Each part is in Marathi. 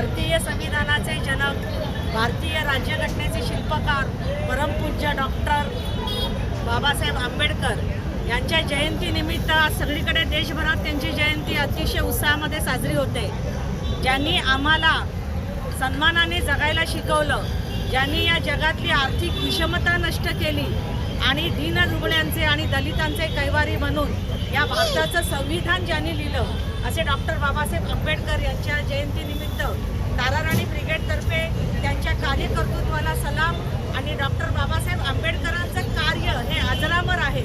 भारतीय संविधानाचे जनक भारतीय राज्यघटनेचे शिल्पकार परमपूज्य डॉक्टर बाबासाहेब आंबेडकर यांच्या जयंतीनिमित्त आज सगळीकडे देशभरात त्यांची जयंती अतिशय उत्साहामध्ये साजरी होते. ज्यांनी आम्हाला सन्मानाने जगायला शिकवलं ज्यांनी या जगातली आर्थिक विषमता नष्ट केली आणि दीनदुबळ्यांचे आणि दलितांचे कैवारी म्हणून या भारताचं संविधान ज्यांनी लिहिलं असे डॉक्टर बाबासाहेब आंबेडकर यांच्या जयंतीनिमित्त ताराराणी ब्रिगेडतर्फे त्यांच्या कार्यकर्तृत्वाला सलाम आणि डॉक्टर बाबासाहेब आंबेडकरांचं कार्य हे अजरामर आहे.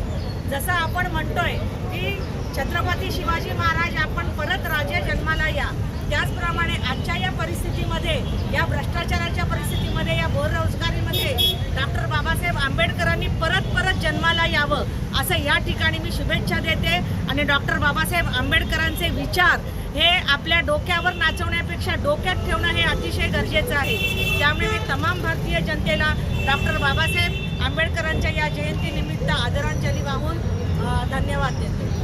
जसं आपण म्हणतोय की छत्रपती शिवाजी महाराज आपण परत राजे जन्माला या त्याचप्रमाणे आजच्या या परिस्थितीमध्ये या भ्रष्टाचाराच्या परिस्थितीमध्ये या बेरोजगारीमध्ये डॉक्टर बाबासाहेब आंबेडकरांनी परत परत जन्माला यावं असं या ठिकाणी मी शुभेच्छा देते. आणि डॉक्टर बाबासाहेब आंबेडकरांचे विचार हे आपल्या डोक्यावर नाचवण्यापेक्षा डोक्यात ठेवणं हे अतिशय गरजेचं आहे. त्यामुळे मी तमाम भारतीय जनतेला डॉक्टर बाबासाहेब आंबेडकरांच्या या जयंतीनिमित्त आदरांजली वाहून धन्यवाद देते.